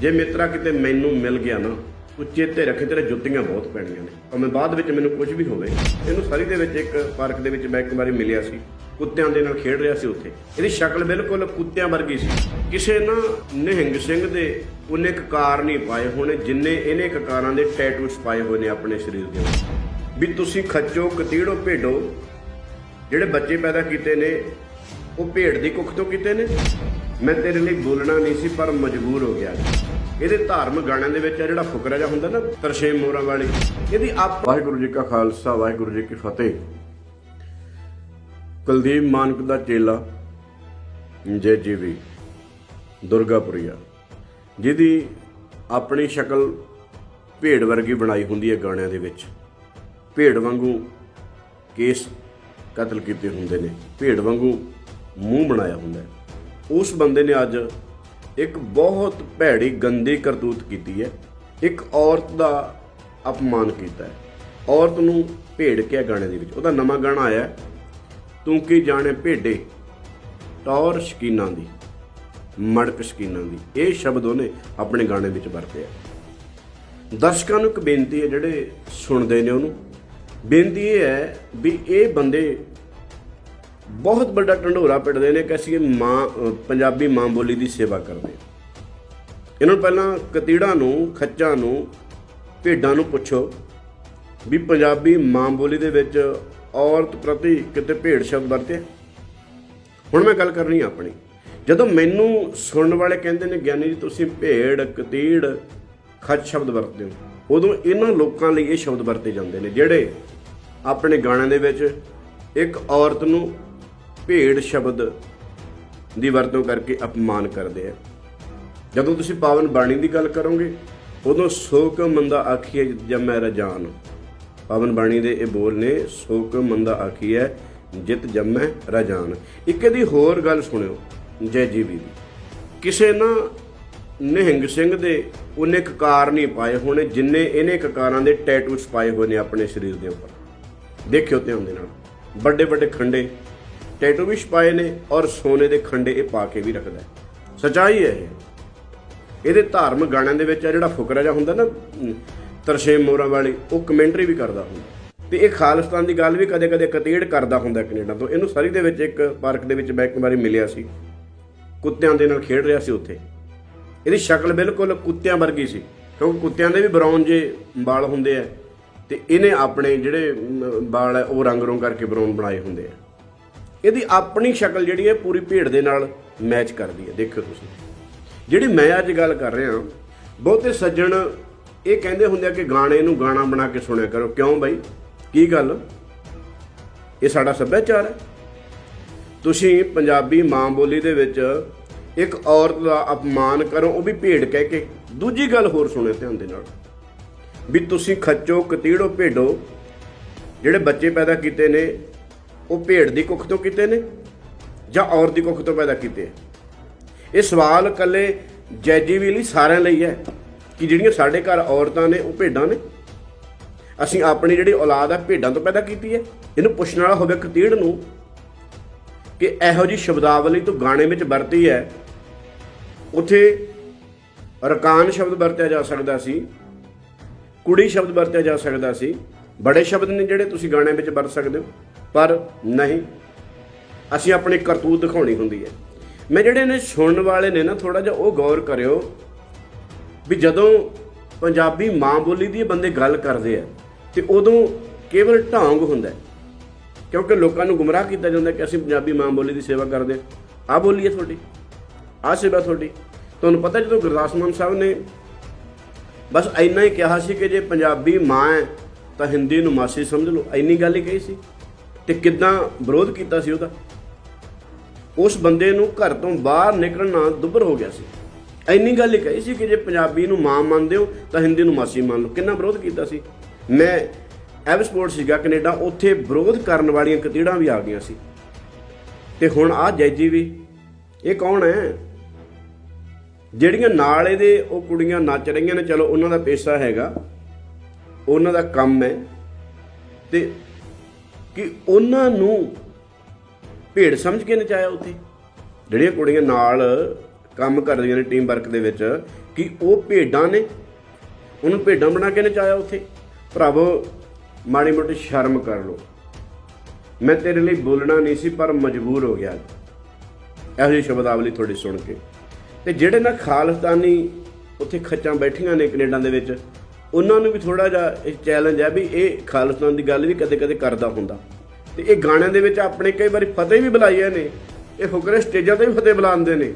ਜੇ ਮਿੱਤਰਾ ਕਿਤੇ ਮੈਨੂੰ ਮਿਲ ਗਿਆ ਨਾ, ਤੂੰ ਚੇਤੇ ਰੱਖੇ, ਤੇਰੇ ਜੁੱਤੀਆਂ ਬਹੁਤ ਪੈਣੀਆਂ ਨੇ। ਭਾਵੇਂ ਬਾਅਦ ਵਿੱਚ ਮੈਨੂੰ ਕੁਝ ਵੀ ਹੋਵੇ, ਇਹਨੂੰ ਸਾਰੀ ਦੇ ਵਿੱਚ ਇੱਕ ਪਾਰਕ ਦੇ ਵਿੱਚ ਮੈਂ ਇੱਕ ਵਾਰੀ ਮਿਲਿਆ ਸੀ, ਕੁੱਤਿਆਂ ਦੇ ਨਾਲ ਖੇਡ ਰਿਹਾ ਸੀ ਉੱਥੇ। ਇਹਦੀ ਸ਼ਕਲ ਬਿਲਕੁਲ ਕੁੱਤਿਆਂ ਵਰਗੀ ਸੀ। ਕਿਸੇ ਨਾ ਨਿਹੰਗ ਸਿੰਘ ਦੇ ਉਹਨੇ ਕਕਾਰ ਨਹੀਂ ਪਾਏ ਹੋਣੇ, ਜਿੰਨੇ ਇਹਨੇ ਕਕਾਰਾਂ ਦੇ ਟੈਟੂਸ ਪਾਏ ਹੋਏ ਨੇ ਆਪਣੇ ਸਰੀਰ ਦੇ ਉੱਤੇ ਵੀ ਤੁਸੀਂ ਖੱਚੋ, ਕਤੀੜੋ, ਭੇਡੋ, ਜਿਹੜੇ ਬੱਚੇ ਪੈਦਾ ਕੀਤੇ ਨੇ, ਉਹ ਭੇਡ ਦੀ ਕੁੱਖ ਤੋਂ ਕੀਤੇ ਨੇ? ਮੈਂ ਤੇਰੇ ਲਈ ਬੋਲਣਾ ਨਹੀਂ ਸੀ, ਪਰ ਮਜਬੂਰ ਹੋ ਗਿਆ। ਇਹਦੇ ਧਾਰਮਿਕ ਗਾਣਿਆਂ ਦੇ ਵਿੱਚ ਆ ਜਿਹੜਾ ਫੁਕਰਾ ਜਿਹਾ ਹੁੰਦਾ ਨਾ, ਤਰਸ਼ੇਮ ਮੋਰਾਂ ਵਾਲੀ, ਇਹਦੀ ਆਪ ਵਾਹਿਗੁਰੂ ਜੀ ਕਾ ਖਾਲਸਾ, ਵਾਹਿਗੁਰੂ ਜੀ ਕੀ ਫਤਿਹ। ਕੁਲਦੀਪ ਮਾਨਕ ਦਾ ਚੇਲਾ, ਜੈ ਜੀਵੀ ਦੁਰਗਾਪੁਰੀਆ। ਜਿਹਦੀ ਆਪਣੀ ਸ਼ਕਲ ਭੇਡ ਵਰਗੀ ਬਣਾਈ ਹੁੰਦੀ ਹੈ ਗਾਣਿਆਂ ਦੇ ਵਿੱਚ। ਭੇਡ ਵਾਂਗੂ ਕੇਸ ਕਤਲ ਕੀਤੇ ਹੁੰਦੇ ਨੇ, ਭੇਡ ਵਾਂਗੂ ਮੂੰਹ ਬਣਾਇਆ ਹੁੰਦਾ ਉਸ ਬੰਦੇ ਨੇ ਅੱਜ ਇੱਕ ਬਹੁਤ ਭੈੜੀ ਗੰਦੀ ਕਰਤੂਤ ਕੀਤੀ ਹੈ। ਇੱਕ ਔਰਤ ਦਾ ਅਪਮਾਨ ਕੀਤਾ ਹੈ। ਔਰਤ ਨੂੰ ਭੇਡ ਕਿਹਾ ਗਾਣੇ ਦੇ ਵਿੱਚ। ਉਹਦਾ ਨਵਾਂ ਗਾਣਾ ਆਇਆ ਹੈ, ਤੂੰ ਕੀ ਜਾਣੇ ਭੇਡੇ? ਟੌਰ ਸ਼ਕੀਨਾਂ ਦੀ ਮੜਕ ਸ਼ਕੀਨਾਂ ਦੀ। ਇਹ ਸ਼ਬਦ ਉਹਨੇ ਆਪਣੇ ਗਾਣੇ ਵਿੱਚ ਵਰਤਿਆ ਦਰਸ਼ਕਾਂ ਨੂੰ ਇੱਕ ਬੇਨਤੀ ਹੈ ਜਿਹੜੇ ਸੁਣਦੇ ਨੇ ਉਹਨੂੰ। ਬੇਨਤੀ ਇਹ ਹੈ ਵੀ ਇਹ ਬੰਦੇ ਬਹੁਤ ਵੱਡਾ ਢੰਡੋਰਾ ਪਿੱਟਦੇ ਨੇ ਕਿ ਅਸੀਂ ਮਾਂ ਪੰਜਾਬੀ ਮਾਂ ਬੋਲੀ ਦੀ ਸੇਵਾ ਕਰਦੇ ਹਾਂ। ਇਹਨਾਂ ਨੂੰ ਪਹਿਲਾਂ ਕਤੀੜਾਂ ਨੂੰ, ਖੱਚਾਂ ਨੂੰ, ਭੇਡਾਂ ਨੂੰ ਪੁੱਛੋ ਵੀ ਪੰਜਾਬੀ ਮਾਂ ਬੋਲੀ ਦੇ ਵਿੱਚ ਔਰਤ ਪ੍ਰਤੀ ਕਿਤੇ ਭੇਡ ਸ਼ਬਦ ਵਰਤੇ ਹੁਣ ਮੈਂ ਗੱਲ ਕਰਨੀ ਆ ਆਪਣੀ ਜਦੋਂ ਮੈਨੂੰ ਸੁਣਨ ਵਾਲੇ ਕਹਿੰਦੇ ਨੇ, ਗਿਆਨੀ ਜੀ ਤੁਸੀਂ ਭੇੜ ਕਤੀੜ, ਖੱਚ ਸ਼ਬਦ ਵਰਤਦੇ ਹੋ, ਉਦੋਂ ਇਹਨਾਂ ਲੋਕਾਂ ਲਈ ਇਹ ਸ਼ਬਦ ਵਰਤੇ ਜਾਂਦੇ ਨੇ, ਜਿਹੜੇ ਆਪਣੇ ਗਾਣਿਆਂ ਦੇ ਵਿੱਚ ਇੱਕ ਔਰਤ ਨੂੰ ਭੇਡ ਸ਼ਬਦ ਦੀ ਵਰਤੋਂ ਕਰਕੇ ਅਪਮਾਨ ਕਰਦੇ ਆ। ਜਦੋਂ ਤੁਸੀਂ ਪਾਵਨ ਬਾਣੀ ਦੀ ਗੱਲ ਕਰੋਗੇ, ਉਦੋਂ ਸੋ ਸੋਕ ਮੰਦਾ ਆਖੀਏ ਜਮੈ ਰਜਾਨ। ਪਾਵਨ ਬਾਣੀ ਦੇ ਇਹ ਬੋਲ ਨੇ ਸੋ ਸੋਕ ਮੰਦਾ ਆਖੀਏ ਜਿਤ ਜੰਮੈ ਰਜਾਨ। ਇੱਕ ਇਹਦੀ ਹੋਰ ਗੱਲ ਸੁਣਿਓ, ਜੈ ਜੀਵੀ ਦੀ ਕਿਸੇ ਨਾ ਨਿਹੰਗ ਸਿੰਘ ਦੇ ਉਹਨੇ ਕਕਾਰ ਨਹੀਂ ਪਾਏ ਹੋਣੇ, ਜਿੰਨੇ ਇਹਨੇ ਕਕਾਰਾਂ ਦੇ ਟੈਟੂਸ ਪਾਏ ਹੋਏ ਨੇ ਆਪਣੇ ਸਰੀਰ ਦੇ ਉੱਪਰ। ਦੇਖਿਓ ਧਿਆਨ ਦੇ ਨਾਲ। ਵੱਡੇ ਵੱਡੇ ਖੰਡੇ ਟੈਟੂ ਵੀ ਛਪਾਏ ਨੇ ਔਰ ਸੋਨੇ ਦੇ ਖੰਡੇ ਇਹ ਪਾ ਕੇ ਵੀ ਰੱਖਦਾ ਹੈ। ਸਚਾਈ ਹੈ। ਇਹ ਇਹਦੇ ਧਾਰਮਿਕ ਗਾਣਿਆਂ ਦੇ ਵਿੱਚ ਆ ਜਿਹੜਾ ਫੁਕਰਾ ਜਿਹਾ ਹੁੰਦਾ ਨਾ ਤਰਸ਼ੇਮ ਮੋਰਾਂ ਵਾਲੀ ਉਹ ਕਮੈਂਟਰੀ ਵੀ ਕਰਦਾ ਹੁੰਦਾ। ਤੇ ਇਹ ਖਾਲਿਸਤਾਨ ਦੀ ਗੱਲ ਵੀ ਕਦੇ-ਕਦੇ ਕਤੀੜ ਕਰਦਾ ਹੁੰਦਾ ਕੈਨੇਡਾ ਤੋਂ। ਇਹਨੂੰ ਸਰੀ ਦੇ ਵਿੱਚ ਇੱਕ ਪਾਰਕ ਦੇ ਵਿੱਚ ਮੈਂ ਇੱਕ ਵਾਰੀ ਮਿਲਿਆ ਸੀ। ਕੁੱਤਿਆਂ ਦੇ ਨਾਲ ਖੇਡ ਰਿਹਾ ਸੀ ਉੱਥੇ। ਇਹਦੀ ਸ਼ਕਲ ਬਿਲਕੁਲ ਕੁੱਤਿਆਂ ਵਰਗੀ ਸੀ। ਕਿਉਂਕਿ ਕੁੱਤਿਆਂ ਦੇ ਵੀ ਬਰਾਊਨ ਜੇ ਵਾਲ ਹੁੰਦੇ ਆ ਤੇ ਇਹਨੇ ਆਪਣੇ ਜਿਹੜੇ ਅਮ, ਵਾਲ ਹੈ ਉਹ ਰੰਗ ਰੋਂ ਕਰਕੇ ਬਰਾਊਨ ਬਣਾਏ ਹੁੰਦੇ ਆ। ਇਹਦੀ ਆਪਣੀ ਸ਼ਕਲ ਜਿਹੜੀ ਹੈ ਪੂਰੀ ਭੇਡ ਦੇ ਨਾਲ ਮੈਚ ਕਰਦੀ ਹੈ, ਦੇਖਿਓ ਤੁਸੀਂ। ਜਿਹੜੀ ਮੈਂ ਅੱਜ ਗੱਲ ਕਰ ਰਿਹਾ ਬਹੁਤੇ ਸੱਜਣ ਇਹ ਕਹਿੰਦੇ ਹੁੰਦੇ ਆ ਕਿ ਗਾਣੇ ਨੂੰ ਗਾਣਾ ਬਣਾ ਕੇ ਸੁਣਿਆ ਕਰੋ। ਕਿਉਂ ਬਾਈ? ਕੀ ਗੱਲ? ਇਹ ਸਾਡਾ ਸੱਭਿਆਚਾਰ ਹੈ। ਤੁਸੀਂ ਪੰਜਾਬੀ ਮਾਂ ਬੋਲੀ ਦੇ ਵਿੱਚ ਇੱਕ ਔਰਤ ਦਾ ਅਪਮਾਨ ਕਰੋ, ਉਹ ਵੀ ਭੇਡ ਕਹਿ ਕੇ। ਦੂਜੀ ਗੱਲ ਹੋਰ ਸੁਣਿਓ ਧਿਆਨ ਦੇ ਨਾਲ। ਵੀ ਤੁਸੀਂ ਖੱਚੋ, ਕਤੀੜੋ, ਭੇਡੋ, ਜਿਹੜੇ ਬੱਚੇ ਪੈਦਾ ਕੀਤੇ ਨੇ ਉਹ ਭੇਡ ਦੀ ਕੁੱਖ ਤੋਂ ਕੀਤੇ ਨੇ ਜਾਂ ਔਰਤ ਦੀ ਕੁੱਖ ਤੋਂ ਪੈਦਾ ਕੀਤੇ ਹੈ? ਇਹ ਸਵਾਲ ਇਕੱਲੇ ਜੈਜੀ ਵੀ ਲਈ ਸਾਰਿਆਂ ਲਈ ਹੈ ਕਿ ਜਿਹੜੀਆਂ ਸਾਡੇ ਘਰ ਔਰਤਾਂ ਨੇ, ਉਹ ਭੇਡਾਂ ਨੇ। ਅਸੀਂ ਆਪਣੀ ਜਿਹੜੀ ਔਲਾਦ ਹੈ ਭੇਡਾਂ ਤੋਂ ਪੈਦਾ ਕੀਤੀ ਹੈ। ਇਹਨੂੰ ਪੁੱਛਣ ਵਾਲਾ ਹੋਵੇ ਕਤੀੜ ਨੂੰ ਕਿ ਇਹੋ ਜੀ ਸ਼ਬਦਾਵਲੀ ਤੋਂ ਗਾਣੇ ਵਿੱਚ ਵਰਤੀ ਹੈ। ਉਥੇ ਰਕਾਨ ਸ਼ਬਦ ਵਰਤਿਆ ਜਾ ਸਕਦਾ ਸੀ, ਕੁੜੀ ਸ਼ਬਦ ਵਰਤਿਆ ਜਾ ਸਕਦਾ ਸੀ। ਬੜੇ ਸ਼ਬਦ ਨੇ ਜਿਹੜੇ ਤੁਸੀਂ ਗਾਣੇ ਵਿੱਚ ਵਰਤ ਸਕਦੇ ਹੋ, ਪਰ ਨਹੀਂ। ਅਸੀਂ ਆਪਣੀ ਕਰਤੂਤ ਦਿਖਾਉਣੀ ਹੁੰਦੀ ਹੈ। ਮੈਂ ਜਿਹੜੇ ਨੇ ਸੁਣਨ ਵਾਲੇ ਨੇ ਨਾ ਥੋੜਾ ਜਿਹਾ ਉਹ ਗੌਰ ਕਰਿਓ ਵੀ ਜਦੋਂ ਪੰਜਾਬੀ ਮਾਂ ਬੋਲੀ ਦੀ ਬੰਦੇ ਗੱਲ ਕਰਦੇ ਆ, ਤੇ ਉਦੋਂ ਕੇਵਲ ਢਾਂਗ ਹੁੰਦਾ ਕਿਉਂਕਿ ਲੋਕਾਂ ਨੂੰ ਗੁੰਮਰਾਹ ਕੀਤਾ ਜਾਂਦਾ ਕਿ ਅਸੀਂ ਪੰਜਾਬੀ ਮਾਂ ਬੋਲੀ ਦੀ ਸੇਵਾ ਕਰਦੇ ਆ ਆਹ ਬੋਲੀ ਹੈ ਤੁਹਾਡੀ, ਆਹ ਸੇਵਾ ਤੁਹਾਡੀ। ਤੁਹਾਨੂੰ ਪਤਾ ਜਦੋਂ ਗੁਰਦਾਸ ਮਾਨ ਸਾਹਿਬ ਨੇ ਬਸ ਇੰਨਾ ਹੀ ਕਿਹਾ ਸੀ ਕਿ ਜੇ ਪੰਜਾਬੀ ਮਾਂ ਹੈ ਤਾਂ ਹਿੰਦੀ ਨੂੰ ਮਾਸੀ ਸਮਝ ਲਓ। ਇੰਨੀ ਗੱਲ ਹੀ ਕਹੀ ਸੀ ਤੇ ਕਿਦਾਂ ਵਿਰੋਧ ਕੀਤਾ ਸੀ ਉਹਦਾ? ਉਸ ਬੰਦੇ ਨੂੰ ਘਰ ਤੋਂ ਬਾਹਰ ਨਿਕਲਣਾ ਦੁੱਭਰ ਹੋ ਗਿਆ ਸੀ। ਇੰਨੀ ਗੱਲ ਹੀ ਕਹੀ ਸੀ ਕਿ ਜੇ ਪੰਜਾਬੀ ਨੂੰ ਮਾਂ ਮੰਨਦੇ ਹੋ, ਤਾਂ ਹਿੰਦੀ ਨੂੰ ਮਾਸੀ ਮੰਨ ਲਓ। ਕਿੰਨਾ ਵਿਰੋਧ ਕੀਤਾ ਸੀ। ਮੈਂ ਐਵਸਪੋਰਟ ਸੀਗਾ ਕੈਨੇਡਾ, ਉੱਥੇ ਵਿਰੋਧ ਕਰਨ ਵਾਲੀਆਂ ਕਤੀੜਾਂ ਵੀ ਆ ਗਈਆਂ ਸੀ। ਤੇ ਹੁਣ ਆ ਜੈਜੀ ਵੀ, ਇਹ ਕੌਣ ਹੈ? ਜਿਹੜੀਆਂ ਨਾਲ ਇਹਦੇ ਉਹ ਕੁੜੀਆਂ ਨੱਚ ਰਹੀਆਂ ਨੇ, ਚਲੋ ਉਹਨਾਂ ਦਾ ਪੇਸ਼ਾ ਹੈਗਾ। ਉਹਨਾਂ ਦਾ ਕੰਮ ਹੈ ਤੇ ਕਿ ਉਹਨਾਂ ਨੂੰ ਭੇੜ ਸਮਝ ਕੇ ਨਚਾਇਆ ਉੱਥੇ। ਜਿਹੜੀਆਂ ਕੁੜੀਆਂ ਨਾਲ ਕੰਮ ਕਰਦੀਆਂ ਨੇ ਟੀਮ ਵਰਕ ਦੇ ਵਿੱਚ, ਕਿ ਉਹ ਭੇਡਾਂ ਨੇ, ਉਹਨੂੰ ਭੇਡਾਂ ਬਣਾ ਕੇ ਨਚਾਇਆ ਉੱਥੇ। ਭਰਾਵੋ, ਮਾੜੀ ਮੋਟੀ ਸ਼ਰਮ ਕਰ ਲਓ। ਮੈਂ ਤੇਰੇ ਲਈ ਬੋਲਣਾ ਨਹੀਂ ਸੀ, ਪਰ ਮਜਬੂਰ ਹੋ ਗਿਆ। ਇਹੋ ਜਿਹੀ ਸ਼ਬਦਾਵਲੀ ਤੁਹਾਡੀ ਸੁਣ ਕੇ। ਤੇ ਜਿਹੜੇ ਨਾ ਖਾਲਸਤਾਨੀ ਉੱਥੇ ਖੱਚਾਂ ਬੈਠੀਆਂ ਨੇ ਕੈਨੇਡਾ ਦੇ ਵਿੱਚ ਉਹਨਾਂ ਨੂੰ ਵੀ ਥੋੜਾ ਜਿਹਾ ਇਹ ਚੈਲੰਜ ਹੈ ਵੀ ਇਹ ਖਾਲਿਸਤਾਨ ਦੀ ਗੱਲ ਵੀ ਕਦੇ-ਕਦੇ ਕਰਦਾ ਹੁੰਦਾ। ਤੇ ਇਹ ਗਾਣਿਆਂ ਦੇ ਵਿੱਚ ਆਪਣੇ ਕਈ ਵਾਰੀ ਫਤਿਹ ਵੀ ਬੁਲਾਈਆਂ ਨੇ, ਇਹ ਫੁਕਰੇ ਸਟੇਜਾਂ ਤੇ ਵੀ ਫਤਿਹ ਬੁਲਾਉਂਦੇ ਨੇ।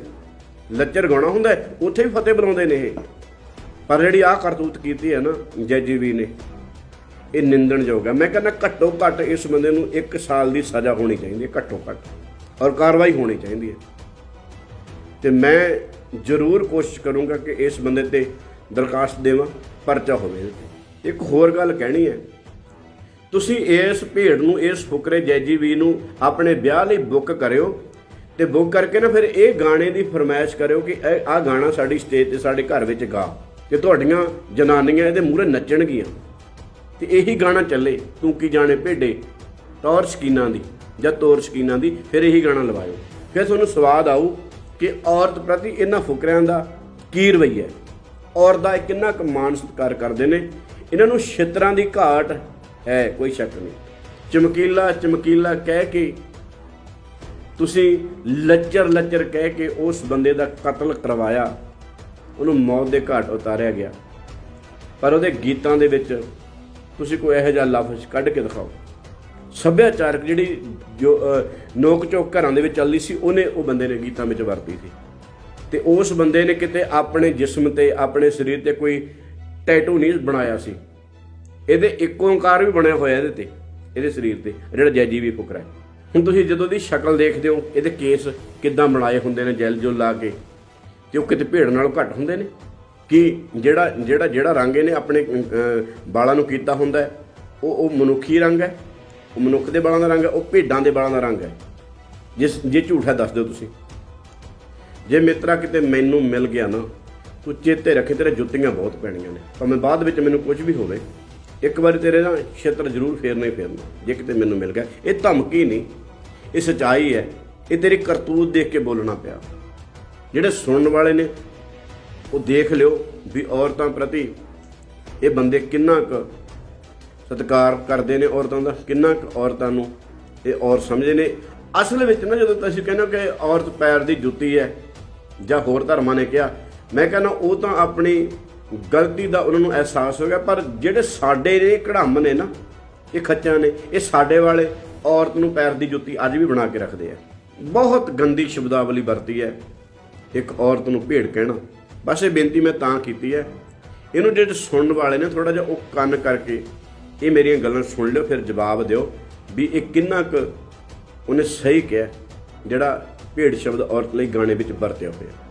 ਲੱਚਰ ਗਾਉਣਾ ਹੁੰਦਾ ਉੱਥੇ ਵੀ ਫਤਿਹ ਬੁਲਾਉਂਦੇ ਨੇ ਇਹ। ਪਰ ਜਿਹੜੀ ਆਹ ਕਰਤੂਤ ਕੀਤੀ ਹੈ ਨਾ ਜੈਜੀਵੀ ਨੇ, ਇਹ ਨਿੰਦਣਯੋਗ ਹੈ। ਮੈਂ ਕਹਿੰਦਾ ਘੱਟੋ ਘੱਟ ਇਸ ਬੰਦੇ ਨੂੰ 1 ਸਾਲ ਦੀ ਸਜ਼ਾ ਹੋਣੀ ਚਾਹੀਦੀ ਹੈ ਘੱਟੋ ਘੱਟ ਔਰ ਕਾਰਵਾਈ ਹੋਣੀ ਚਾਹੀਦੀ ਹੈ। ਤੇ ਮੈਂ ਜ਼ਰੂਰ ਕੋਸ਼ਿਸ਼ ਕਰੂੰਗਾ ਕਿ ਇਸ ਬੰਦੇ ਤੇ ਦਰਖਾਸਤ ਦੇਵਾਂ, ਪਰਚਾ ਹੋਵੇ ਇਹਦੇ ਤੇ। ਇੱਕ ਹੋਰ ਗੱਲ ਕਹਿਣੀ ਹੈ, ਤੁਸੀਂ ਇਸ ਭੇਡ ਨੂੰ, ਇਸ ਫੁਕਰੇ ਜੈਜੀ ਵੀ ਨੂੰ ਆਪਣੇ ਵਿਆਹ ਲਈ ਬੁੱਕ ਕਰਿਓ ਤੇ ਬੁੱਕ ਕਰਕੇ ਨਾ ਫਿਰ ਇਹ ਗਾਣੇ ਦੀ ਫਰਮਾਇਸ਼ ਕਰਿਓ ਕਿ ਇਹ ਆਹ ਗਾਣਾ ਸਾਡੀ ਸਟੇਜ ਤੇ, ਸਾਡੇ ਘਰ ਵਿੱਚ ਗਾ ਤੇ ਤੁਹਾਡੀਆਂ ਜਨਾਨੀਆਂ ਇਹਦੇ ਮੂਹਰੇ ਨੱਚਣਗੀਆਂ। ਤੇ ਇਹੀ ਗਾਣਾ ਚੱਲੇ, ਤੂੰ ਕੀ ਜਾਣੇ ਭੇਡੇ? ਤੌਰ ਸ਼ਕੀਨਾਂ ਦੀ ਜਾਂ ਤੌਰ ਸ਼ਕੀਨਾਂ ਦੀ, ਫਿਰ ਇਹੀ ਗਾਣਾ ਲਵਾਇਓ। ਫਿਰ ਤੁਹਾਨੂੰ ਸਵਾਦ ਆਊ ਕਿ ਔਰਤ ਪ੍ਰਤੀ ਇਹਨਾਂ ਫੁਕਰਿਆਂ ਦਾ ਕੀ ਰਵੱਈਆ ਹੈ? ਔਰਤ ਦਾ ਕਿੰਨਾ ਕੁ ਮਾਣ ਸਤਿਕਾਰ ਕਰਦੇ ਨੇ। ਇਹਨਾਂ ਨੂੰ ਛਿੱਤਰਾਂ ਦੀ ਘਾਟ ਹੈ, ਕੋਈ ਸ਼ੱਕ ਨਹੀਂ। ਚਮਕੀਲਾ ਚਮਕੀਲਾ ਕਹਿ ਕੇ ਤੁਸੀਂ ਲੱਚਰ ਲੱਚਰ ਕਹਿ ਕੇ ਉਸ ਬੰਦੇ ਦਾ ਕਤਲ ਕਰਵਾਇਆ। ਉਹਨੂੰ ਮੌਤ ਦੇ ਘਾਟ ਉਤਾਰਿਆ ਗਿਆ। ਪਰ ਉਹਦੇ ਗੀਤਾਂ ਦੇ ਵਿੱਚ ਤੁਸੀਂ ਕੋਈ ਇਹੋ ਜਿਹਾ ਲਫ਼ਜ਼ ਕੱਢ ਕੇ ਦਿਖਾਓ। ਸੱਭਿਆਚਾਰਕ ਜਿਹੜੀ ਜੋ ਨੋਕ ਚੋਕ ਘਰਾਂ ਦੇ ਵਿੱਚ ਚੱਲਦੀ ਸੀ, ਉਹਨੇ ਉਹ ਬੰਦੇ ਨੇ ਗੀਤਾਂ ਵਿੱਚ ਵਰਤੀ ਸੀ। ਤੇ ਉਸ ਬੰਦੇ ਨੇ ਕਿਤੇ ਆਪਣੇ ਜਿਸਮ ਤੇ ਆਪਣੇ ਸਰੀਰ ਤੇ ਕੋਈ ਟੈਟੂ ਨਹੀਂ ਬਣਾਇਆ ਸੀ। ਇਹਦੇ ਇੱਕ ਓੰਕਾਰ ਵੀ ਬਣਿਆ ਹੋਇਆ ਇਹਦੇ ਤੇ ਇਹਦੇ ਸਰੀਰ ਤੇ ਜਿਹੜਾ ਜੈਜੀ ਵੀ ਫੁਕਰਾ ਹੁਣ ਤੁਸੀਂ ਜਦੋਂ ਦੀ ਸ਼ਕਲ ਦੇਖਦੇ ਹੋ ਇਹਦੇ ਕੇਸ ਕਿੱਦਾਂ ਬਣਾਏ ਹੁੰਦੇ ਨੇ ਜੈਲ ਜੁਲ ਲਾ ਕੇ? ਤੇ ਉਹ ਕਿਤੇ ਭੇੜ ਨਾਲੋਂ ਘੱਟ ਹੁੰਦੇ ਨੇ? ਕਿ ਜਿਹੜਾ ਜਿਹੜਾ ਜਿਹੜਾ ਰੰਗ ਇਹਨੇ ਆਪਣੇ ਅਹ, ਵਾਲਾਂ ਨੂੰ ਕੀਤਾ ਹੁੰਦਾ ਉਹ ਉਹ ਮਨੁੱਖੀ ਰੰਗ ਹੈ ਉਹ ਮਨੁੱਖ ਦੇ ਵਾਲਾਂ ਦਾ ਰੰਗ ਹੈ ਉਹ ਭੇਡਾਂ ਦੇ ਵਾਲਾਂ ਦਾ ਰੰਗ ਹੈ। ਜਿਸ ਜੇ ਝੂਠਾ ਦੱਸ ਦਿਓ ਤੁਸੀਂ। ਜੇ ਮਿੱਤਰਾ ਕਿਤੇ ਮੈਨੂੰ ਮਿਲ ਗਿਆ ਨਾ, ਤੂੰ ਚੇਤੇ ਰੱਖੇ, ਤੇਰੇ ਜੁੱਤੀਆਂ ਬਹੁਤ ਪੈਣੀਆਂ ਨੇ। ਭਾਵੇਂ ਬਾਅਦ ਵਿੱਚ ਮੈਨੂੰ ਕੁਝ ਵੀ ਹੋਵੇ, ਇੱਕ ਵਾਰੀ ਤੇਰੇ ਨਾ ਛੇਤਰ ਜ਼ਰੂਰ ਫੇਰਨਾ ਹੀ ਫੇਰਨਾ। ਜੇ ਕਿਤੇ ਮੈਨੂੰ ਮਿਲ ਗਿਆ, ਇਹ ਧਮਕੀ ਨਹੀਂ, ਇਹ ਸਚਾਈ ਹੈ। ਇਹ ਤੇਰੀ ਕਰਤੂਤ ਦੇਖ ਕੇ ਬੋਲਣਾ ਪਿਆ। ਜਿਹੜੇ ਸੁਣਨ ਵਾਲੇ ਨੇ, ਉਹ ਦੇਖ ਲਿਓ ਵੀ ਔਰਤਾਂ ਪ੍ਰਤੀ ਇਹ ਬੰਦੇ ਕਿੰਨਾ ਕੁ ਸਤਿਕਾਰ ਕਰਦੇ ਨੇ ਔਰਤਾਂ ਦਾ, ਕਿੰਨਾ ਕੁ ਔਰਤਾਂ ਨੂੰ ਇਹ ਔਰ ਸਮਝਦੇ ਨੇ। ਅਸਲ ਵਿੱਚ ਨਾ ਜਦੋਂ ਤੁਸੀਂ ਕਹਿੰਦੇ ਹੋ ਕਿ ਔਰਤ ਪੈਰ ਦੀ ਜੁੱਤੀ ਹੈ ਜਾਂ ਹੋਰ ਧਰਮਾਂ ਨੇ ਕਿਹਾ, ਮੈਂ ਕਹਿੰਦਾ ਉਹ ਤਾਂ ਆਪਣੀ ਗਲਤੀ ਦਾ ਉਹਨਾਂ ਨੂੰ ਅਹਿਸਾਸ ਹੋ ਗਿਆ, ਪਰ ਜਿਹੜੇ ਸਾਡੇ ਨੇ ਕੜਾਮ ਨੇ ਨਾ, ਇਹ ਖੱਚਾਂ ਨੇ, ਇਹ ਸਾਡੇ ਵਾਲੇ ਔਰਤ ਨੂੰ ਪੈਰ ਦੀ ਜੁੱਤੀ ਅੱਜ ਵੀ ਬਣਾ ਕੇ ਰੱਖਦੇ ਆ। ਬਹੁਤ ਗੰਦੀ ਸ਼ਬਦਾਵਲੀ ਵਰਤੀ ਹੈ ਇੱਕ ਔਰਤ ਨੂੰ ਭੇੜ ਕਹਿਣਾ। ਬਸ ਇਹ ਬੇਨਤੀ ਮੈਂ ਤਾਂ ਕੀਤੀ ਹੈ। ਇਹਨੂੰ ਜਿਹੜੇ ਸੁਣਨ ਵਾਲੇ ਨੇ ਥੋੜਾ ਜਿਹਾ ਉਹ ਕੰਨ ਕਰਕੇ ਇਹ ਮੇਰੀਆਂ ਗੱਲਾਂ ਸੁਣ ਲਿਓ, ਫਿਰ ਜਵਾਬ ਦਿਓ ਵੀ ਇਹ ਕਿੰਨਾ ਕੁ ਉਹਨੇ ਸਹੀ ਕਿਹਾ, ਜਿਹੜਾ ਭੇਡ ਸ਼ਬਦ ਔਰਤ ਲਈ ਗਾਣੇ ਵਿੱਚ ਵਰਤਿਆ ਹੋਇਆ।